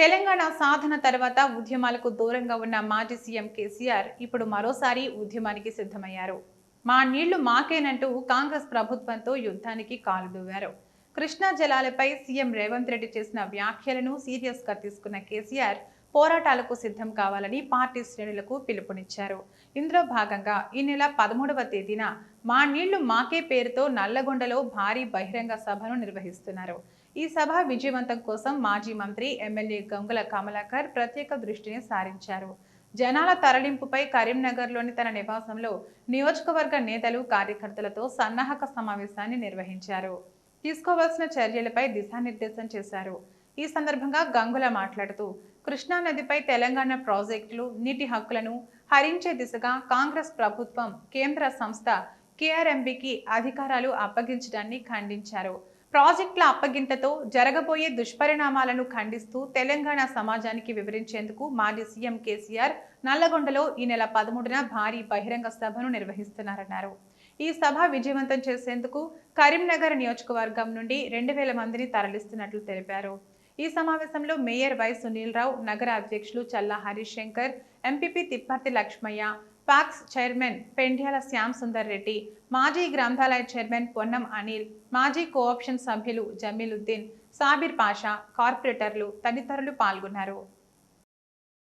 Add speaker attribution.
Speaker 1: తెలంగాణ సాధన తర్వాత ఉద్యమాలకు దూరంగా ఉన్న మాజీ సీఎం కేసీఆర్ ఇప్పుడు మరోసారి ఉద్యమానికి సిద్ధమయ్యారు. మా నీళ్ళు మాకేనంటూ కాంగ్రెస్ ప్రభుత్వంతో యుద్ధానికి కాలుదూవారు కృష్ణా జలాలపై సీఎం రేవంత్ రెడ్డి చేసిన వ్యాఖ్యలను సీరియస్గా తీసుకున్న కేసీఆర్ పోరాటాలకు సిద్ధం కావాలని పార్టీ శ్రేణులకు పిలుపునిచ్చారు. ఇందులో భాగంగా ఈ నెల పదమూడవ తేదీన మా నీళ్ళు మాకే పేరుతో నల్లగొండలో భారీ బహిరంగ సభను నిర్వహిస్తున్నారు. ఈ సభ విజయవంతం కోసం మాజీ మంత్రి ఎమ్మెల్యే గంగుల కమలాకర్ ప్రత్యేక దృష్టిని సారించారు. జనాల తరలింపుపై కరీంనగర్లోని తన నివాసంలో నియోజకవర్గ నేతలు కార్యకర్తలతో సన్నాహక సమావేశాన్ని నిర్వహించారు. తీసుకోవాల్సిన చర్యలపై దిశానిర్దేశం చేశారు. ఈ సందర్భంగా గంగుల మాట్లాడుతూ కృష్ణా నదిపై తెలంగాణ ప్రాజెక్టులు నీటి హక్కులను హరించే దిశగా కాంగ్రెస్ ప్రభుత్వం కేంద్ర సంస్థ కేఆర్ఎంబికి అధికారాలు అప్పగించడాన్ని ఖండించారు. ప్రాజెక్టుల అప్పగింతతో జరగబోయే దుష్పరిణామాలను ఖండిస్తూ తెలంగాణ సమాజానికి వివరించేందుకు మాజీ సీఎం కేసీఆర్ నల్లగొండలో ఈ నెల పదమూడున భారీ బహిరంగ సభను నిర్వహిస్తున్నారన్నారు. ఈ సభ విజయవంతం చేసేందుకు కరీంనగర్ నియోజకవర్గం నుండి రెండు వేల మందిని తరలిస్తున్నట్లు తెలిపారు. ఈ సమావేశంలో మేయర్ వై సునీల్ రావు నగర అధ్యక్షులు Challa Harishankar MPP Thipparthi Lakshmaiah PACS chairman Pendyala Shyam Sundar Reddy మాజీ గ్రంథాలయ చైర్మన్ పొన్నం అనిల్ మాజీ కోఆప్షన్ సభ్యులు జమీలుద్దీన్ సాబిర్ పాషా కార్పొరేటర్లు తదితరులు పాల్గొన్నారు.